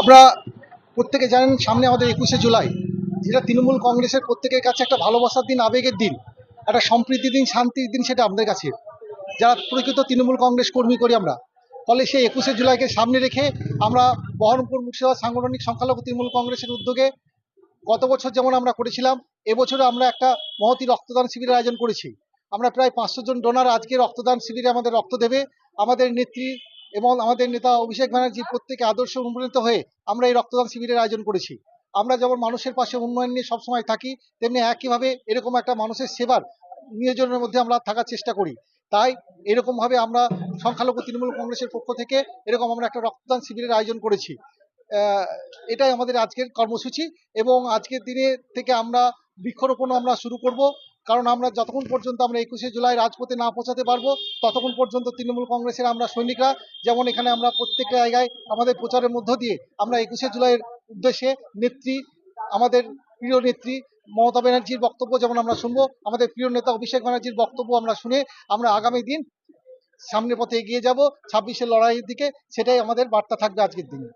আমরা প্রত্যেকে জানেন সামনে আমাদের একুশে জুলাই, যেটা তৃণমূল কংগ্রেসের প্রত্যেকের কাছে একটা ভালোবাসার দিন, আবেগের দিন, একটা সম্প্রীতির দিন, শান্তির দিন সেটা আমাদের কাছে। যারা প্রকৃত তৃণমূল কংগ্রেস কর্মী করি আমরা, ফলে সেই একুশে জুলাইকে সামনে রেখে আমরা বহরমপুর মুর্শিদাবাদ সাংগঠনিক সংখ্যালঘু তৃণমূল কংগ্রেসের উদ্যোগে গত বছর যেমন আমরা করেছিলাম, এবছরও আমরা একটা মহতি রক্তদান শিবিরের আয়োজন করেছি। আমরা প্রায় পাঁচশো জন ডোনার আজকে রক্তদান শিবিরে আমাদের রক্ত দেবে। আমাদের নেত্রী এবং আমাদের নেতা অভিষেক ব্যানার্জি প্রত্যেকে আদর্শ অনুপ্রাণিত হয়ে আমরা এই রক্তদান শিবিরের আয়োজন করেছি। আমরা যেমন মানুষের পাশে উন্নয়ন নিয়ে সবসময় থাকি, তেমনি একইভাবে এরকম একটা মানুষের সেবার নিয়োজনের মধ্যে আমরা থাকার চেষ্টা করি। তাই এরকমভাবে আমরা সংখ্যালঘু তৃণমূল কংগ্রেসের পক্ষ থেকে এরকম আমরা একটা রক্তদান শিবিরের আয়োজন করেছি। এটাই আমাদের আজকের কর্মসূচি এবং আজকের দিনে থেকে আমরা বৃক্ষরোপণ আমরা শুরু করব। কারণ আমরা যতক্ষণ পর্যন্ত আমরা একুশে জুলাই রাজপথে না পৌঁছাতে পারব, ততক্ষণ পর্যন্ত তৃণমূল কংগ্রেসের আমরা সৈনিকরা, যেমন এখানে আমরা প্রত্যেক জায়গায় আমাদের প্রচারের মধ্য দিয়ে আমরা একুশে জুলাইয়ের উদ্দেশ্যে নেত্রী, আমাদের প্রিয় নেত্রী মমতা ব্যানার্জির বক্তব্য যেমন আমরা শুনব, আমাদের প্রিয় নেতা অভিষেক ব্যানার্জির বক্তব্য আমরা শুনে আমরা আগামী দিন সামনের পথে এগিয়ে যাব, ছাব্বিশের লড়াইয়ের দিকে, সেটাই আমাদের বার্তা থাকবে আজকের দিনে।